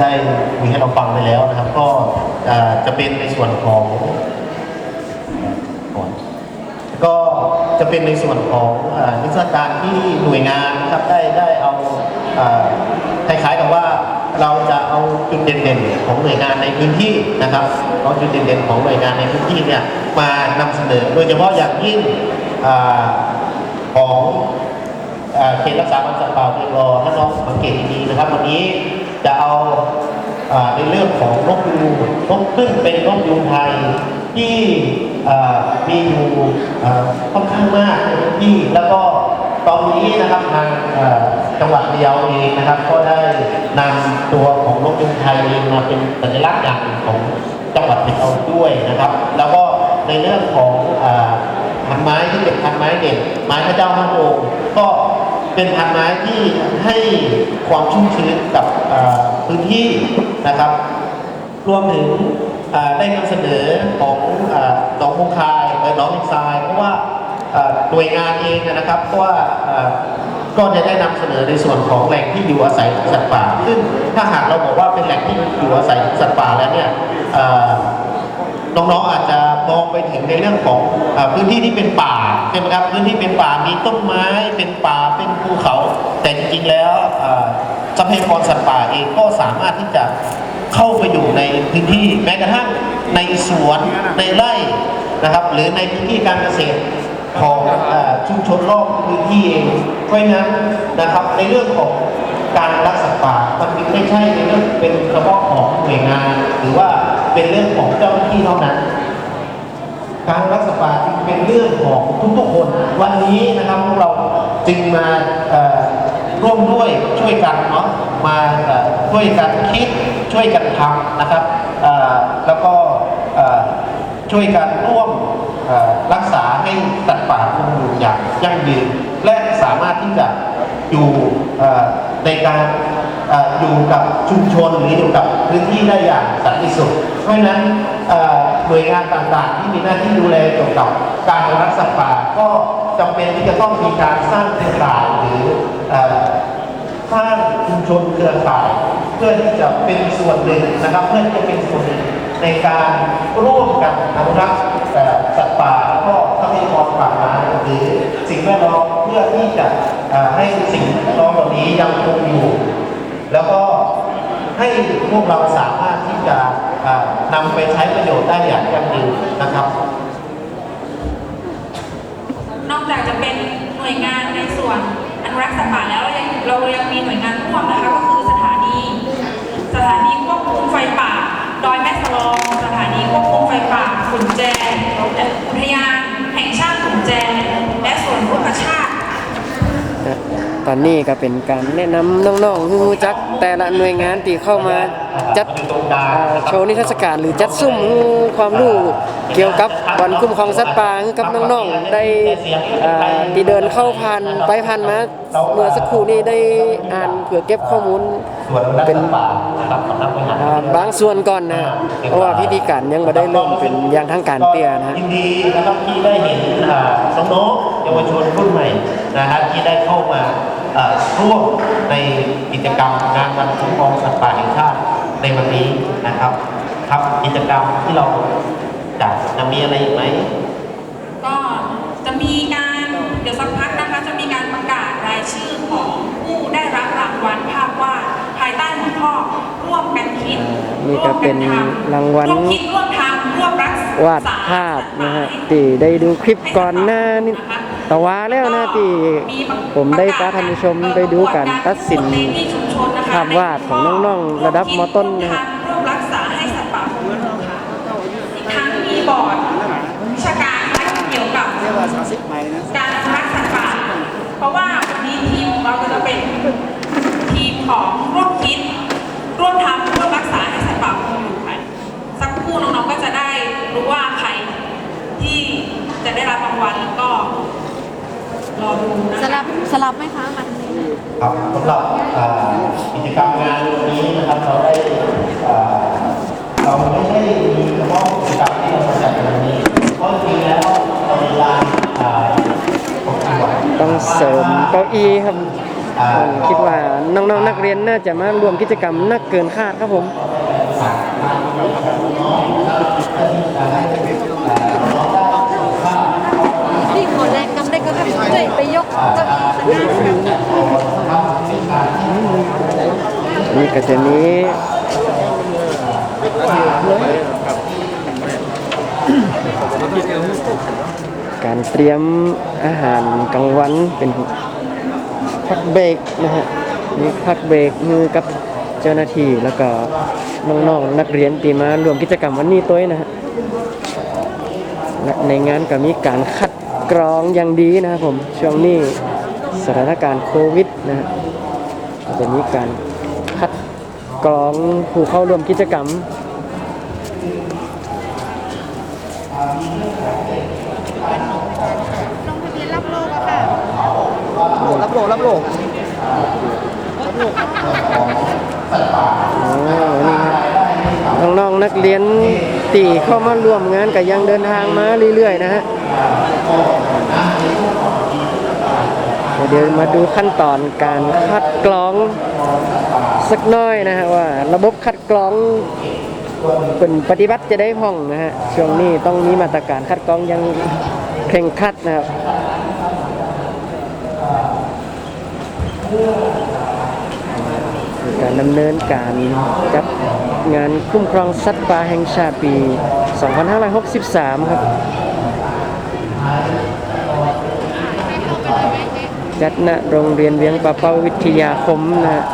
ได้ได้คุยให้เราฟังไปแล้วนะครับ ก็จะเป็นในส่วนของก่อนก็จะเป็นในส่วนของนิทรรศการที่หน่วยงานครับได้ได้เอาคล้ายๆกับว่าเราจะเอาจุดเด่นๆของหน่วยงานในพื้นที่นะครับเอาจุดเด่นๆของหน่วยงานในพื้นที่เนี่ยมานำเสนอ โดยเฉพาะอย่างยิ่งของเขตรักษาพันธุ์สัตว์ป่าเพียงรอถ้าน้องสังเกตดีๆนะครับวันนี้ จะเอาอในเรื่องของนกยูงนกซึ่งเป็นนกยูงไทยที่มีอยู่ค่อนข้างมากที่แล้วก็ตอนนี้นะครับทางจังหวัดพะเยาเองนะครับ ก็ได้นำตัวของนกยูงไทยเองมาเป็นสัญลักษณ์อย่างหนึ่งของจังหวัดพะเยาด้วยนะครับ แล้วก็ในเรื่องของอ่าพันไม้ที่เป็นพันไม้เด่นไม้พระเจ้าห้าองค์ก็ เป็นพันไม้ที่ให้ความชุ่มชื้นกับพื้นที่นะครับ รวมถึงได้นำเสนอของเอ่อหนองคงคายและหนองอินทราย เพราะว่าเอ่อหน่วยงานเองนะครับเพราะว่าก่อก็จะได้นำเสนอในส่วนของแหล่งที่อยู่อาศัยของสัตว์ป่า ซึ่งถ้าหากเราบอกว่าเป็นแหล่งที่อยู่อาศัยของสัตว์ป่าแล้วเนี่ยน้องๆอาจจะ มองไปถึงในเรื่องของอพื้นที่ที่เป็นป่าใช่ไหมครับพื้นที่เป็นป่ามีต้นไม้เป็นป่าเป็นภูเขา แต่จริงๆแล้วทรัพยากรสัตว์ป่าเองก็สามารถที่จะเข้าไปอยู่ในพื้นที่แม้กระทั่งในสวนในไร่นะครับ หรือในพื้นที่การเกษตรของอชุมชนรอบพื้นที่เองเพราะฉะนั้นนะครับในเรื่องของการรักษาป่ามันไม่ใช่ในเรื่องเป็นเฉพาะของหน่วยงาน หรือว่าเป็นเรื่องของเจ้าหน้าที่เท่านั้น การรักษาป่าจึงเป็นเรื่องของทุกๆคน วันนี้นะครับพวกเราจึงมาร่วมด้วยช่วยกันเนาะมาช่วยกันคิดช่วยกันทำนะครับแล้วก็ช่วยกันร่วมรักษาให้สัตว์ป่าคงอยู่อย่างยั่งยืนและสามารถที่จะอยู่ในการ อยู่กับชุมชนหรืออยู่กับพื้นที่ได้อย่างสันติสุข เพราะฉะนั้นหน่วยงานต่างๆ ที่มีหน้าที่ดูแลเกี่ยวกับการรักษาป่าก็จำเป็นที่จะต้องมีการสร้างเครือข่ายหรือสร้างชุมชนเครือข่าย เพื่อที่จะเป็นส่วนหนึ่งนะครับ เพื่อที่จะเป็นส่วนหนึ่งในการร่วมกันอนุรักษ์เอ่อสัตว์ป่าก็ทรัพยากรป่าไม้หรือสิ่งแวดล้อมเพื่อที่จะให้สิ่งแวดล้อมเหล่านี้ยังคงอยู่ แล้วก็ให้พวกเราสามารถที่จะนำไปใช้ประโยชน์ได้อย่างยั่งยืนนะครับ นอกจากจะเป็นหน่วยงานในส่วนอนุรักษ์สัตว์ป่าแล้วเรายังเรายังมีหน่วยงานร่วมนะคะก็คือสถานี สถานีควบคุมไฟป่า ดอยแม่สลอง สถานีควบคุมไฟป่าขุนแจและอุทยาน อนนี้ก็เป็นการแนะนำน้องๆรู้จักแต่ละหน่วยงานที่เข้ามาจัดโชว์นิทรรศการหรือจัดซุ่มความรู้เกี่ยวกับวันคุ้มครองสัตว์ป่าให้กับน้องๆได้ที่เดินเข้าผ่านไปผ่านมาเมื่อสักครู่นี้ได้อ่านเพื่อเก็บข้อมูลเป็นบางส่วนก่อนนะเพราะว่าพิธีการยังไม่ได้เริ่มเป็นอย่างทางการเตี้ยนะยินดีนะครับที่ได้เห็นอ่าน้องๆเยาวชนรุ่นใหม่นะฮะที่ได้เข้ามา ร่วมในกิจกรรมงานวันคุ้มครองสัตว์ป่าแห่งชาติในวันนี้นะครับครับกิจกรรมที่เราจะจะมีอะไรอีกไหมก็จะมีการเดี๋ยวสักพักนะคะจะมีการประกาศรายชื่อของผู้ได้รับรางวัลภาพวาดภายใต้หัวข้อร่วมกันคิดนี่ก็เป็นร่วมกัทำรางวัลร่วมคิดร่วมทำร่วมรักษาวาดภาพนะฮะที่ได้ดูคลิปก่อนหน้านี่ ต่ว่าแล้วนะที่ผมได้พาท่านผู้ชมไปดูการตัดสินภาพวาดของน้องๆ ระดับมอต้นนะครับมรักษาให้สัตว์ป่าคงอยู่ค่ะอีกทั้งมีบอร์ดวิชาการนะคะเกี่ยวกับ การอนุรักษ์สัตว์ป่า เพราะว่าวันนี้ทีมของเราก็จะเป็นทีมของร่วมคิด ร่วมทำร่วมรักษาให้สัตว์ป่าคงอยู่ค่ะสักครู่น้องๆก็จะได้รู้ว่าใครที่จะได้รับรางวัลแล้วก็รอดูนะ สลั คะ บสลับไหมคะมัน ครับสำหรับอ่ากิจกรรมงานวันนี้นะครับเราได้อ่าเราไม่ใช่มีเฉพาะกิจกรรมที่เราจัดในวันนี้เพราะจริงๆแล้วเรามีลานอ่าประกวดต้องเสริมเก้าอี้ครับออ่าผมคิดว่าน้องๆนักเรียนน่าจะมารวมกิจกรรมนักเกินคาดครับผมที่ขอแรงกำได้ก็ทำช่วยไปยกเก็มีสนาม นี่ก็จะมีการเตรียมอาหารกลางวันเป็นพักเบรกนะฮะมีพักเบรกมือกับเจ้าหน้าที่แล้วก็น้องๆนักเรียนตีมารวมกิจกรรมวันนี้ตัวเองนะฮะในงานก็มีการคัดกรองอย่างดีนะครับผมช่วงนี้สถานการณ์โควิดนะฮะจะมีการ กรองผู้เข้าร่วมกิจกรรม ลงทะเบียนรับโลกอะค่ะรับโลรับโลอ๋อนี่ครับน้องๆนักเรียนตีเข้ามาร่วมงานก็ยังเดินทางมาเรื่อยๆนะฮะเดี๋ยวมาดูขั้นตอนการคัดกรอง สักน้อยนะฮะว่า ระบบคัดกรองเป็นปฏิบัติจะได้พ่องนะฮะช่วงนี้ต้องมีมาตรการคัดกรองยังเคร่งครัดนะครับการดำเนินการจัดงานคุ้มครองสัตว์ป่าแห่งชาติปี 2563 ครับ จัดณโรงเรียนเวียงปะเป้าวิทยาคมนะฮะ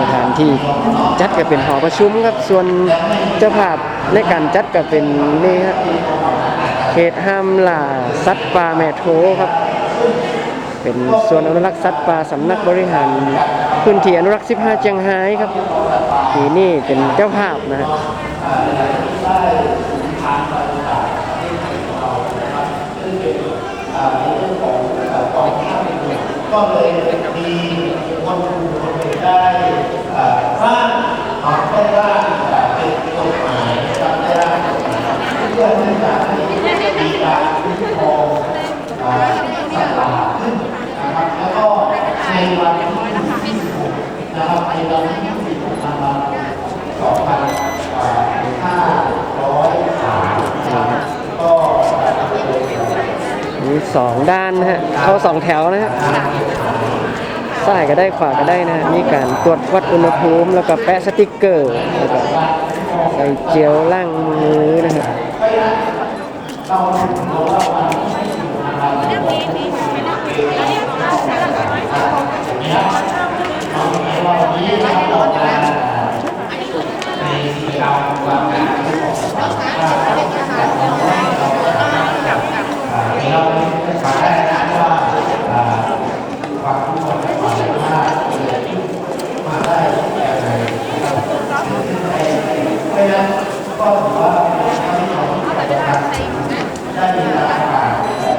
สถาน ที่จัดก็เป็นหอประชุมครับส่วนเจ้าภาพในการจัดก็เป็นนี่ฮะเขตห้ามล่าสัตว์ป่าแม่โถครับ เป็นส่วนอนุรักษ์สัตว์ป่าสำนักบริหารพื้นที่อนุรักษ์ 15 เจียงไฮ้ครับปีนี้เป็นเจ้าภาพนะฮะก็เลยมีคนกลุ่มคน ได้เอ่อสร้างเอาได้ร่างเอ่อเป็นกฎหมายนะครับได้ร่างกฎหมายเพื่อที่จะให้มีการคุ้มครองเอ่อสัตว์ป่าขึ้นนะครับแล้วก็ในวันที่26นะครับในวันที่26ธันวาคม2503ก็มีสองด้านนะฮะ เข้าสองแถวนะฮะ ซ้ายก็ได้ขวาก็ได้นะ มีการตรวจวัดอุณหภูมิ แล้วก็แปะสติกเกอร์แล้วก็ใส่เจลล้างมือนะฮะ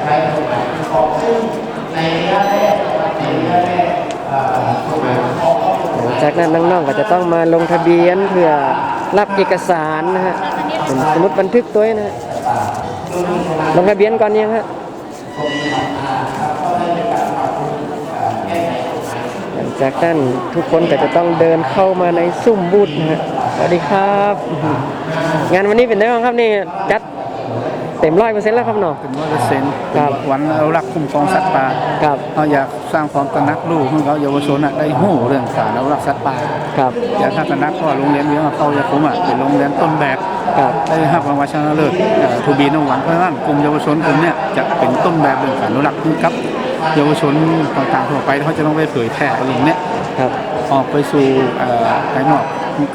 ใช้กฎหมายคุ้มครองซึ่งในระยะแรกในระยะแรกเอ่อกฎหมายคุ้มครองก็ หลังจากนั้นน้องๆก็จะ ต้องมาลงทะเบียนเพื่อรับเอกสารนะฮะสมุดบันทึกตัวนะฮะลงทะเบียนก่อนยังฮะหลังจากนั้นทุกคนก็จะต้องเดินเข้ามาในซุ้มบูธนะฮะสวัสดีครับ งานวันนี้เป็นไงบ้างครับนี่จัด เต็มร้อยเปอร์เซ็นต์แล้วครับเนาะเป็นร้อยเปอร์เซ็นต์ครับวันอนุรักษ์คุ้มครองสัตว์ป่าครับ เราอยากสร้างความตระหนักรู้ให้เขาเยาวชนอะได้หู้เรื่องการอนุรักษ์สัตว์ป่าครับอยากถ้าตระหนักว่าโรงเรียนเวียงเขาจะคุ้มอะเป็นโรงเรียนต้นแบบครับได้รับรางวัลชนะเลิศทูบีนวันเพราะฉะนั้นกลุ่มเยาวชนกลุ่มเนี้ยจะเป็นต้นแบบเรื่องการอนุรักษ์กับ เยาวชนต่างๆทั่วไปเขาจะต้องไปเผยแพร่เรื่องเนี้ยครับออกไปสู่เอ่อภายนอก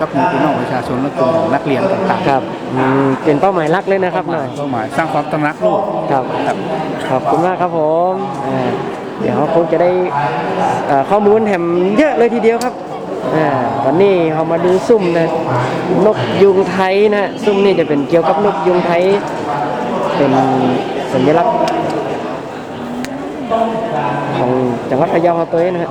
กับหมู่พี่น้องประชาชนและกลุ่มนักเรียนต่างๆครับอืมเป็นเป้าหมายหลักเลยนะครับหน่อยเป้าหมายสร้างความตระหนักรู้ครับครับขอบคุณมากครับผมอ่าเดี๋ยวคงจะได้เอ่อข้อมูลแถมเยอะเลยทีเดียวครับอ่าวันนี้เรามาดูซุ่มนะนกยุงไทยนะซุ่มนี่จะเป็นเกี่ยวกับนกยุงไทย เป็นสัญลักษณ์ของจังหวัดพะเยาของตัวเองนะฮะ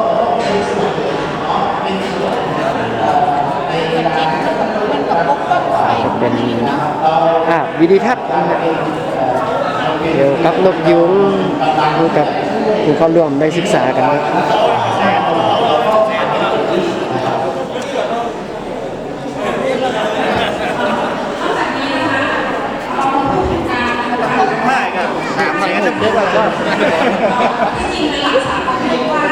วิดีทัศน์นะฮะเกี่ยวกับนกยุงอยู่กับผู้เข้าร่วมได้ศึกษากันนะไม่ก็ถามมาแล้วจะเยอะกว่าก็จริงๆเป็นหลักสากลที่ว่า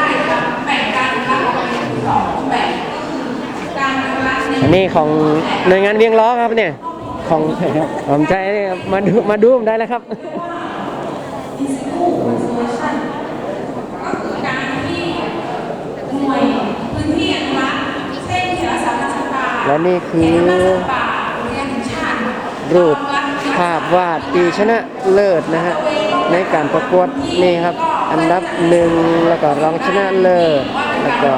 แบ่งการรับออกเป็นสองแบบก็คือการรับในอันนี้ของหน่วยงานเวียงล้อครับเนี่ย ของผมใจนี่ครับมาดูมาดูผมได้แล้วครับก็คือการที่หน่วยพื้นที่อนุรักษ์เช่นเขตรักษาพันธุ์สัตว์ป่าและนี่คือเขตรักษาสัตว์ป่าอุทยานแห่งชาติรูปภาพวาดปีชนะเลิศนะฮะในการประกวดนี่ครับ อันดับหนึ่งแล้วก็รองชนะเลิศแล้วก็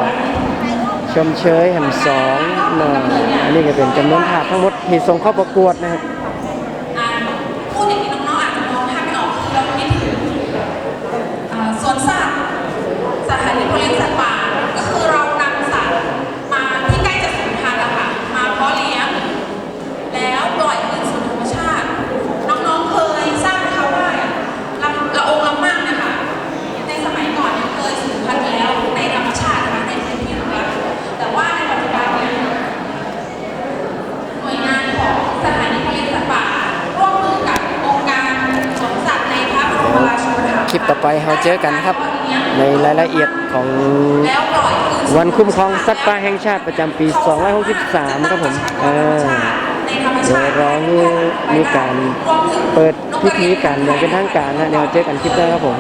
ชมเชยแห่งสอง นะอันนี้ก็เป็นจำนวนภาพทั้งหมดที่ส่งเข้าประกวดนะครับ ไปเราเจอกันครับ ในรายละเอียดของวันคุ้มครองสัตว์ป่าแห่งชาติประจำปี 263 ครับผมเออเดี๋ยวรอให้มีการเปิดพิธีการอย่างเป็นทางการนะเดี๋ยวเจอกันคลิปหน้าครับผม